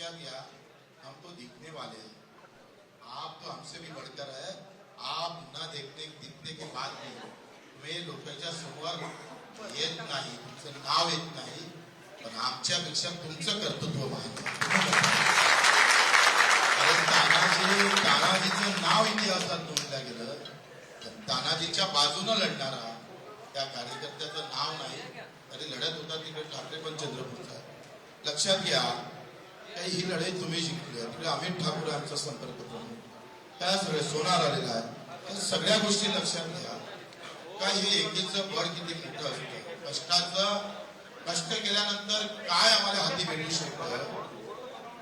लक्षात घ्या हम तो दिखने वाले हैं। आप तो हमसे भी बढ़कर है। आप न देखने दिखने के बाद भी। तुम्ही लोकांच्या समोर येत नाही तुमचं नाव येत नाही पण आमच्यापेक्षा तुमचं कर्तृत्व महान तानाजी तानाजीचं नाव इतिहासात नोंदलं गेलं तर तानाजीच्या बाजूनं लढणारा त्या कार्यकर्त्याचं नाव नाही तरी लढत होता तिकडे ठाकरे पण चंद्रपूरचा. लक्षात घ्या काही ही लढाई तुम्ही जिंकली आहे. तिकडे अमित ठाकूर यांचा संपर्क प्रमुख त्याच वेळेस सोनार आलेला आहे तर सगळ्या गोष्टी लक्षात घ्या. काय हे एकीचं भर किती मोठं असतं? कष्टाचं कष्ट केल्यानंतर काय आम्हाला हाती भेटू शकतं?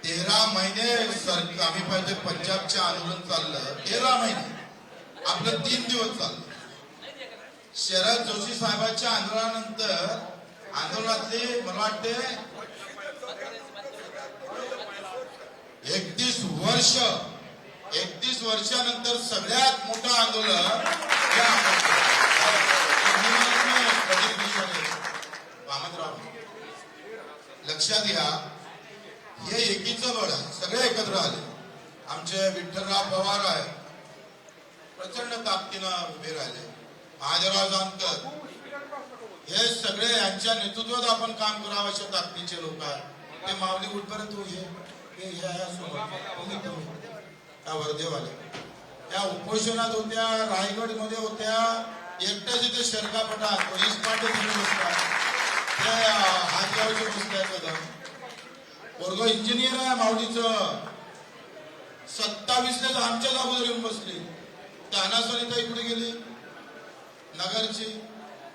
तेरा महिने सर आम्ही पाहिजे पंजाबच्या आंदोलन चाललं. तेरा महिने. आपलं तीन दिवस चाललं. शरद जोशी साहेबांच्या आंदोलनानंतर आंदोलनातले मला वाटते एकतीस वर्ष एकतीस वर्षानंतर सगळ्यात मोठं आंदोलन वामनराव. लक्षात घ्या हे एकीचं बळ आहे सगळे एकत्र आले. आमचे विठ्ठलराव पवार आहे प्रचंड ताकदीनं उभे राहिले. महादेवराव जानकर हे सगळे यांच्या नेतृत्वात आपण काम करावं अशा ताकदीचे लोक आहेत. ते माऊली कुठपर्यंत उभे त्या वर्धेवाले त्या उपोषणात होत्या रायगडमध्ये होत्या एकट्याच इथे शर्का पोलीस पाटे बसतात. त्या हातगावचे बसतात बघा. वर्ग इंजिनियर आहे माऊलीचं. सत्तावीसला आमच्याच अगोदर येऊन बसली. त्या अनासरिता इकडे गेली. नगरची.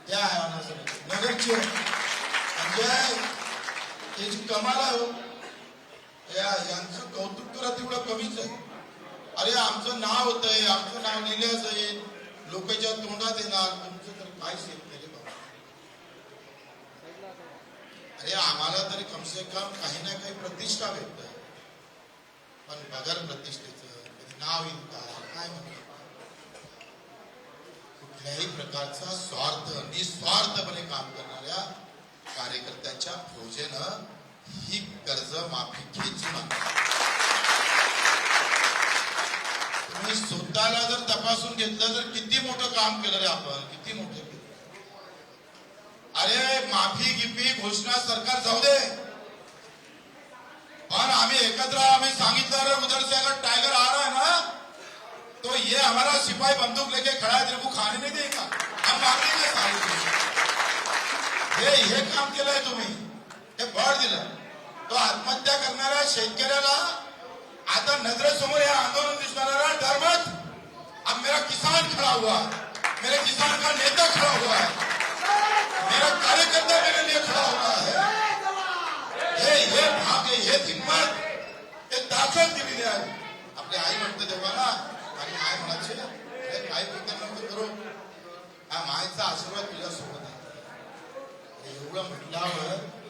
त्या आहे अनासरिता. नगरची. म्हणजे त्याची कमाल आहे हो, यांचं कौतुक करा तेवढं कमीच आहे. अरे आमचं नाव होत आहे आमचं नाव लिहिलं आहे. लोकांच्या तोंडात येणार तुमचं तर काय शेत नाही अरे आम्हाला तरी कमसे कम काही ना काही प्रतिष्ठा भेटत पण बगर प्रतिष्ठेचं कधी नाव येईल काय म्हणतात कुठल्याही प्रकारचा स्वार्थ निस्वार्थपणे काम करणाऱ्या कार्यकर्त्याच्या फौजेनं ही कर्ज माफी तुम्ही स्वतःला जर तपासून घेतलं तर किती मोठं काम केलं रे आपण? किती मोठं केलं? अरे माफी गिफी घोषणा सरकार जाऊ दे. पण आम्ही एकत्र आम्ही सांगितलं अरे उधर से अगर टाइगर आ रहा है ना तो ये हमारा सिपाही बंदूक लेके खड़ा है तेरे को खाने नहीं देगा। हम माफी सारे हे हे काम केलंय तुम्ही. हे बळ दिलं. तो आत्महत्या करणाऱ्या शेतकऱ्याला आता नजरेसमोर हे आंदोलन दिसणारा धर्मत अब मेरा किसान खड़ा हुआ मेरे किसान का नेता खड़ा हुआ है. मेरा कार्यकर्ता मेरे लिए खड़ा हुआ है. हे हे भाग्य हे हिंमत हे ताकद दिलेली आहे आपले आई म्हणते तेव्हा ना आणि आई म्हणायचे काय पिकं करू. हा मायचा आशीर्वाद तुझ्यासोबत आहे. एवढं म्हटल्यावर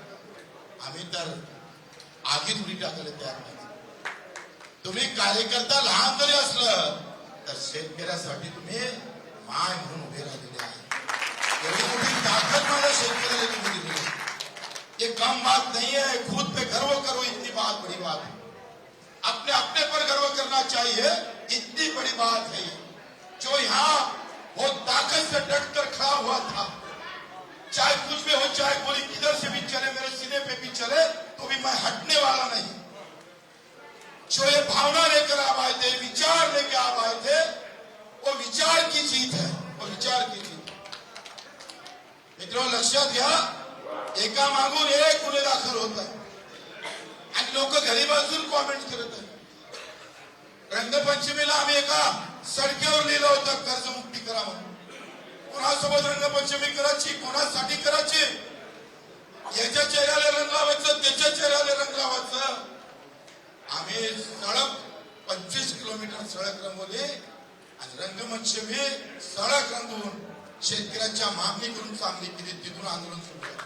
आगीत उडी टाकायला तयार नाही तुम्ही कार्यकर्ता लहान जरी असलं, तर शेतकऱ्यासाठी तुम्ही माय म्हणून उभे राहिलेले आहे. एवढी मोठी ताकद शेतकऱ्याला दिली ये कम बात नहीं है खुद पे गर्व करो इतनी बात बड़ी बात है अपने अपने पर गर्व करना चाहिए, इतनी बड़ी बात है जो यहाँ वो ताकत से डट कर खड़ा हुआ था चाहे कुछ भी हो, चाहे गोली किधर से भी चले, मेरे सीने पे भी चले तो भी मैं हटने वाला नहीं। जो ये भावना लेकर आप आए थे, विचार लेकर आप आए थे वो विचार की जीत है वो विचार की जीत। मित्रों लक्षात घ्या एका मागून एक गुन्हे दाखल होत आहे। आणि लोक घरी बसून कॉमेंट करत आहेत. रंगपंचमीला आम्ही एका सडकेवर लिहिलं होतं, कर्जमुक्ती करा म्हणून. कोणासोबत रंगपंचमी करायची कोणासाठी करायची? याच्या चेहऱ्याला रंग लावायचं त्याच्या चेहऱ्याला रंग लावायचं. आम्ही सडक पंचवीस किलोमीटर सडक रंगवली आणि रंगपंचमी सडक रंगवून शेतकऱ्यांच्या मागणी करून चांगली केली तिथून आंदोलन सुरू झालं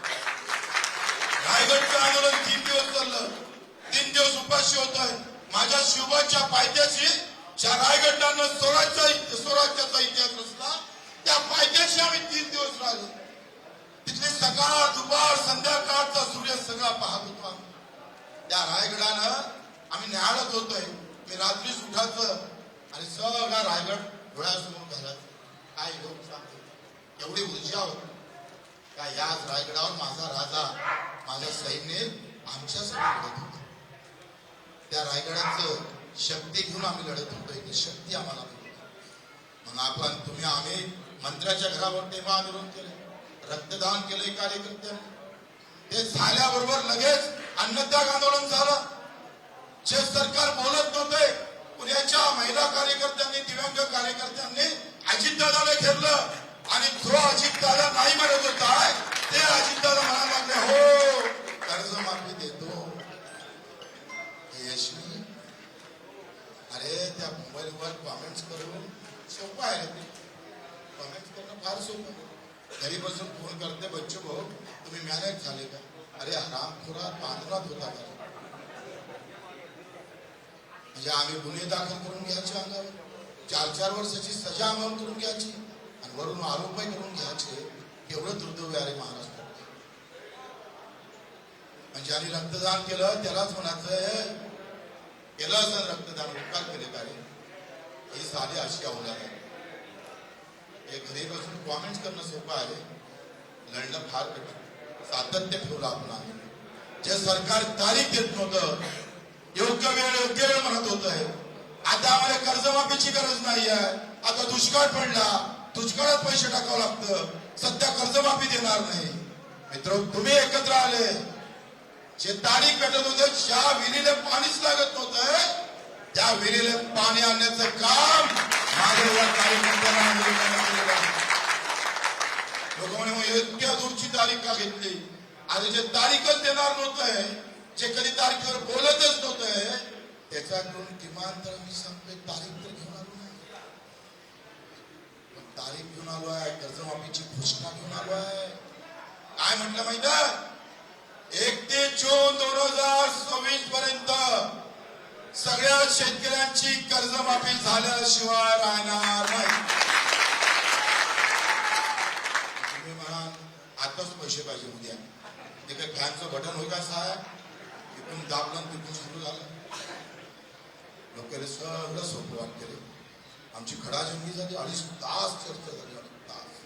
रायगडचं आंदोलन तीन दिवस चाललं. तीन दिवस उपाशी होत आहे. माझ्या शिवबाच्या पायथ्याशी ज्या रायगडानं स्वराज्य स्वराज्याचा इतिहास रचला त्या पायथ्याशी आम्ही तीन दिवस राहिलो. तिथले सकाळ दुपार संध्याकाळचा सूर्य सगळा पाहत होतो. आम्ही. त्या रायगडानं आम्ही न्याहाळत होतोय. मी रात्री सुखाचं आणि सगळा रायगड डोळ्यासमोर घालत काय लोक सांगतो? एवढी ऊर्जा होती. का याच रायगडावर माझा राजा माझ्या सैन्य आमच्यासाठी लढत होता त्या रायगडाचं शक्ती घेऊन आम्ही लढत होतो ती शक्ती आम्हाला मिळते. मग आपण तुम्ही आम्ही मंत्र्याच्या घरावर तेव्हा आंदोलन केले. रक्तदान केले कार्यकर्त्यांनी. ते झाल्याबरोबर लगेच अन्नत्याग आंदोलन झालं. जे सरकार बोलत नव्हते पुण्याच्या महिला कार्यकर्त्यांनी दिव्यांग कार्यकर्त्यांनी अजितदादाला घेरलं आणि जो अजितदादा नाही म्हणत होता. ते अजितदादा म्हणायला लागले हो कर्जमाफी देतो. यशवी यश अरे त्या मोबाईलवर कॉमेंट्स करून सोपं आहे कॉमेंट्स करणं फार सोपं आहे. घरी बसून फोन करते बच्चू भाऊ तुम्ही मॅनेज झाले का? अरे हरामखोरा पांढरात होता का म्हणजे आम्ही गुन्हे दाखल करून घ्यायचे अंगावर. चार चार वर्षाची सजा अंगावर करून घ्यायची. आणि वरून आरोपही करून घ्यायचे. एवढं दुर्दैव अरे महाराष्ट्र. म्हणजे आणि ज्याने रक्तदान केलं त्यालाच म्हणायचं केलं असं रक्तदान उपकार केले का रे ही साधी अशी अवलाद आहे हे घरी बसून कॉमेंट्स करणं सोपं आहे. लढणं फार कठीण. सातत्य ठेवलं आपण आहे जे सरकार तारीख देत नव्हतं योग्य वेळ योग्य वेळ म्हणत होत आता आम्हाला कर्जमाफीची गरज नाही आहे. आता दुष्काळ पडला दुष्काळात पैसे टाकावं लागतं. सध्या कर्जमाफी देणार नाही. मित्र तुम्ही एकत्र आले. जे तारीख भेटत होते ज्या विहिरीला पाणीच लागत नव्हतं त्या विहिरीला पाणी आणण्याचं काम माझ्या कार्यकर्त्यांना लोक म्हणे मग इतक्या दूरची तारीख का घेतली आणि जे तारीखच देणार नव्हतंय जे कधी तारखेवर बोलतच नव्हतंय त्याच्याकडून किमान तर मी सांगतोय तारीख तर घेऊन आलो नाही पण तारीख घेऊन आलो आहे कर्जमाफीची घोषणा घेऊन आलो आहे काय म्हटलं माहीत आहे ते जून दोन हजार सव्वीस पर्यंत सगळ्या शेतकऱ्यांची कर्जमाफी झाल्याशिवाय राहणार नाही. तुम्ही म्हणाल आताच पैसे पाहिजे उद्या ते काही फॅनचं बटन होईल का साहेब? तिथून दाबलं तिथून सुरू झालं. लोकांनी सगळं सोपं वाटते रे. आमची खडाजंगी झाली अडीच तास चर्चा झाली अडीच तास.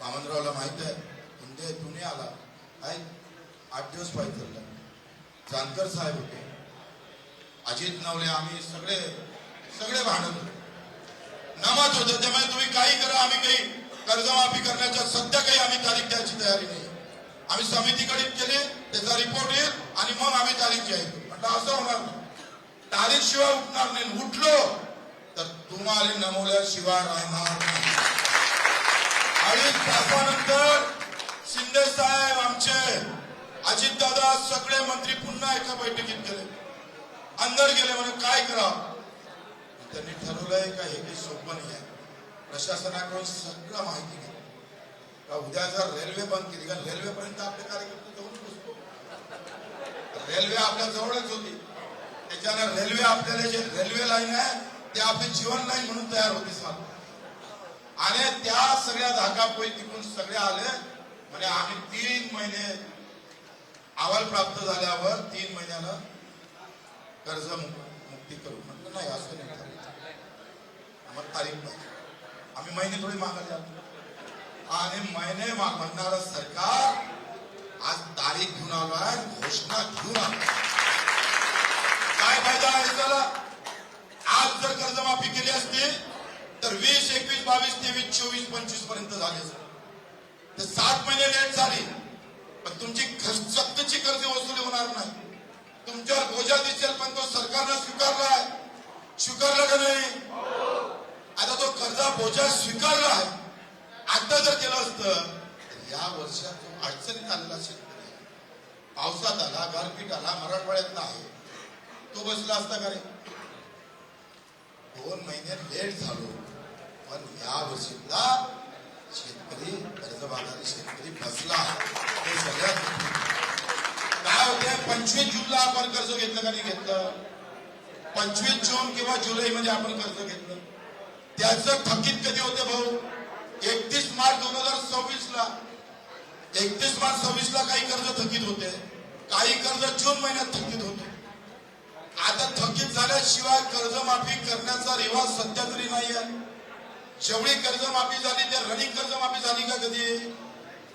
वामनरावला माहीत आहे पुणे पुणे आला. आठ दिवस पाहिजे चालला जानकर साहेब होते. अजित नवले आम्ही सगळे सगळे भांडत होतो. नमत होतं त्यामुळे तुम्ही काही करा आम्ही काही कर्जमाफी करण्याच्या सध्या काही आम्ही तारीख द्यायची तयारी नाही. आम्ही समितीकडे केले त्याचा रिपोर्ट येईल आणि मग आम्ही तारीख जाईल म्हटलं असं होणार नाही. तारीख शिवाय उठणार नाही. उठलो तर तुम्हाला नमवल्याशिवाय राहणार नाही. अडीच तासानंतर शिंदे साहेब आमचे अजितदादा सगळे मंत्री पुन्हा एका बैठकीत गेले. अंदर गेले म्हणून काय करावं? त्यांनी ठरवलंय का हे काही सोपं नाही आहे. प्रशासनाकडून सगळं माहिती घेतली का उद्या जर रेल्वे बंद केली का रेल्वे पर्यंत आपले कार्यकर्ते जाऊन पोहोचतो रेल्वे आपल्या जवळच होती. त्याच्यानं रेल्वे आपल्याला जे रेल्वे लाईन आहे ते आपली जीवन लाईन म्हणून तयार होती साल आणि त्या सगळ्या धाकापोई तिकडून सगळे आले. म्हणजे आम्ही तीन महिने अहवाल प्राप्त झाल्यावर तीन महिन्यानं कर्ज मुक्ती करू. म्हटलं नाही असं नाही आम्हाला तारीख पाहिजे. आम्ही महिने थोडी मागायला आलो आणि महिने म्हणणार सरकार आज तारीख घेऊन आलो आहे घोषणा घेऊन आलो काय फायदा आहे त्याला आज जर कर्जमाफी केली असती तर वीस एकवीस बावीस तेवीस चोवीस पंचवीसपर्यंत झाले तर सात महिने लेट झाली. पण तुमची खर्च कर्ज वसुली होणार नाही. तुमच्यावर बोजा दिसेल पण तो सरकारनं स्वीकारला आहे स्वीकारला का नाही? आता तो कर्जा बोजा स्वीकारला आहे. आता जर केलं असतं तर या वर्षात तो अडचणीत आलेला शेतकरी पावसात आला गारपीट आला मराठवाड्यात आहे तो बसला असता का रे दोन महिने लेट झालो. पण या वर्षीला शेतकरी कर्जबाजारी शेतकरी बसला हे सगळ्यात काय होते पंचवीस जूनला आपण कर्ज घेतलं का नाही घेतलं? पंचवीस जून किंवा जुलै मध्ये आपण कर्ज घेतलं. त्याचं थकीत कधी होते भाऊ? एकतीस मार्च दोन हजार सव्वीस ला एकतीस मार्च सव्वीस ला काही कर्ज थकीत होते. काही कर्ज जून महिन्यात थकीत होते. आता थकीत झाल्याशिवाय कर्जमाफी करण्याचा रिवाज सध्या तरी नाही आहे. जेवढी कर्जमाफी झाली त्या रनिंग कर्जमाफी झाली का कधी?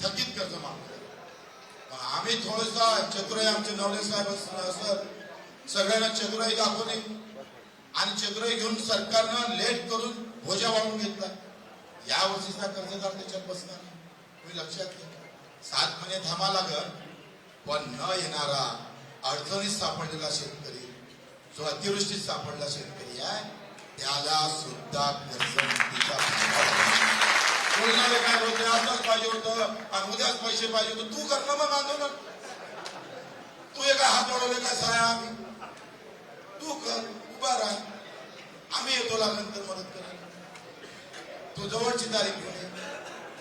थकीत कर्जमाफी. आम्ही थोडसा चतुराई आमचे नवले साहेब सर. सगळ्यांना चतुराई दाखवली आणि चतुराई घेऊन सरकारनं लेट करून भोजा वाढून घेतला या वर्षीचा कर्जदार त्याच्यात बसणार नाही. तुम्ही लक्षात घ्या. सात महिने थांबा लागल पण न येणारा अडचणीत सापडलेला शेतकरी जो अतिवृष्टीत सापडला शेतकरी आहे त्याला सुद्धा कर्जमुक्तीचा फायदा काय होते आताच पाहिजे होतं. आणि उद्याच पैसे पाहिजे होते. तू कर ना मग आंदोलन. तू एका हात वाढवले काय साया आम्ही? तू कर. उभा राह. आम्ही येतो लागल्यानंतर मदत करायला. तू जवळची तारीख घेऊन ये.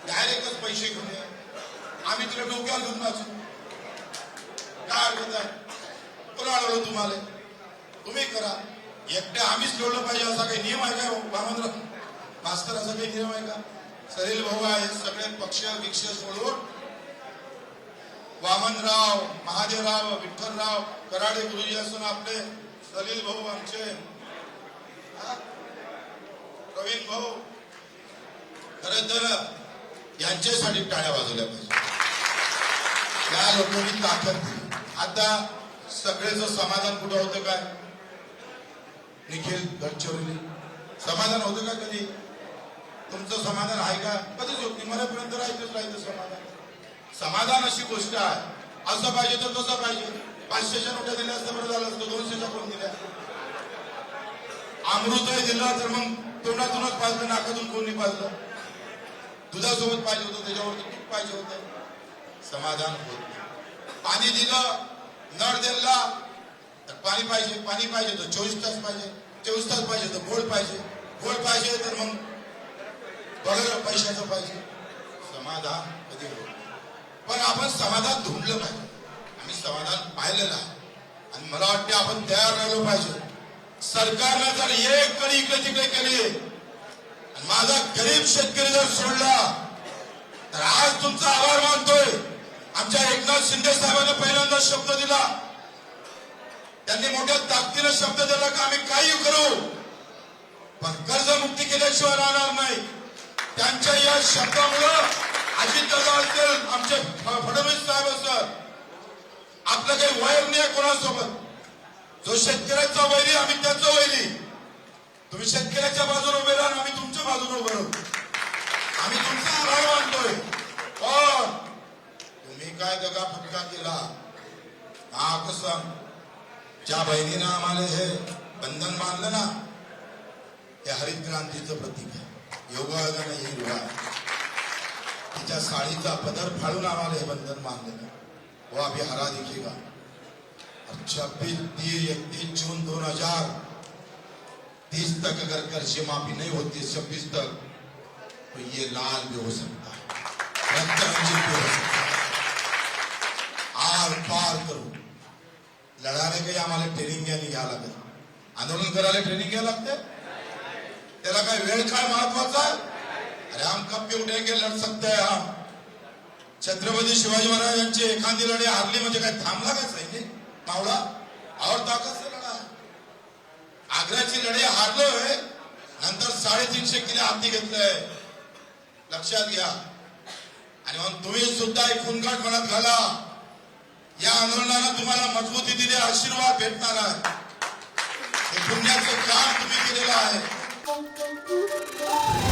डायरेक्टच पैसे घेऊन ये. आम्ही तुला डोक्यावर घेऊन नाचू काय अडचण आहे? कोण अडवलं तुम्हाला? तुम्ही करा. एकट्या आम्हीच जोडलं पाहिजे असा काही नियम आहे का? भामंद्र मास्तर असा काही नियम आहे का? सलील भाऊ आहे सगळे पक्ष विक्ष सोडून वामनराव महादेवराव विठ्ठलराव कराडे गुरुजी असून आपले सलील भाऊ आमचे. प्रवीण भाऊ खर तर यांच्यासाठी टाळ्या वाजवल्या पाहिजे. या लोकांनी ताकद दिली. आता सगळेच समाधान कुठं होतं काय? निखिल गडचिरोली. समाधान होतं का कधी? तुमचं समाधान आहे का? कधीच होत नाही. मनापर्यंत राहायचंच राहायचं समाधान. समाधान अशी गोष्ट आहे. असं पाहिजे तर तसं पाहिजे. पाचशेच्या नोट्या दिल्या असतं बरं झालं असतं. दोनशेच्या कोण दिल्या. अमृतही दिला तर मग तोंडातूनच पाजलं नाकातून कोणी पाजलं? दुधासोबत पाहिजे होतं त्याच्यावरती तूप पाहिजे होतं. समाधान होत पाणी दिलं नळ दिला तर पाणी पाहिजे. पाणी पाहिजे तर चोवीस तास पाहिजे. चोवीस तास पाहिजे तर गोड पाहिजे. गोड पाहिजे तर मग बघायला पैशाचं पाहिजे. समाधान कधी होत पण आपण समाधान धुंडलं पाहिजे. आम्ही समाधान पाहिलेलं आहे. आणि मला वाटते आपण तयार राहिलो पाहिजे. सरकारनं जर एक कडी इकडे तिकडे केली आणि माझा गरीब शेतकरी जर सोडला तर आज तुमचा आभार मानतोय. आमच्या एकनाथ शिंदे साहेबांनी पहिल्यांदा शब्द दिला. त्यांनी मोठ्या ताकदीनं शब्द दिला का आम्ही काही करू? पण कर्जमुक्ती केल्याशिवाय राहणार नाही. त्यांच्या या शब्दामुळं अजित दादा असतील आमचे फडणवीस साहेब असतात आपलं काही वैर नाही आहे कोणासोबत. जो शेतकऱ्याचा वैरी आम्ही त्यांचं वैरी तुम्ही शेतकऱ्याच्या बाजूने उभे राहा आम्ही तुमच्या बाजूने उभे राहू. आम्ही तुमचा आभार मानतोय. पण तुम्ही काय दगा फटका केला? हा कसं? ज्या बहिणीनं आम्हाला हे बंधन मानलं ना हे हरित क्रांतीचं प्रतीक आहे. योगायोगाने ही युवा तिच्या साडीचा पदर फाडून आम्हाला हे बंधन बांधलं वो अभी हरा दिखेगा छब्बीस तीस इकतीस जून दो हज़ार तीस तक अगर कर्ज माफ़ी नहीं होती, छब्बीस तक तो ये लाल भी हो सकता है। आर पार करू। लढाने काही आम्हाला ट्रेनिंग घ्यायला घ्यावं लागेल आंदोलन करायला ट्रेनिंग घ्यावं लागते त्याला काय वेळ काय महत्त्वाचा? अरे हम कब भी उठेंगे लढ सकते हा हम छत्रपती शिवाजी महाराज यांची एखादी लढाई हारली म्हणजे काय थांबला का सैनिक मावळा और ताकद से लढा? आग्र्याची लढाई हारलोय नंतर साडेतीनशे किलो हाती घेतलंय. लक्षात घ्या. आणि मग तुम्ही सुद्धा एक खुनकाट मनात घाला. या आंदोलनानं तुम्हाला मजबूती दिली आशीर्वाद भेटणार आहे. हे पुण्याचं काम तुम्ही केलेलं आहे. Música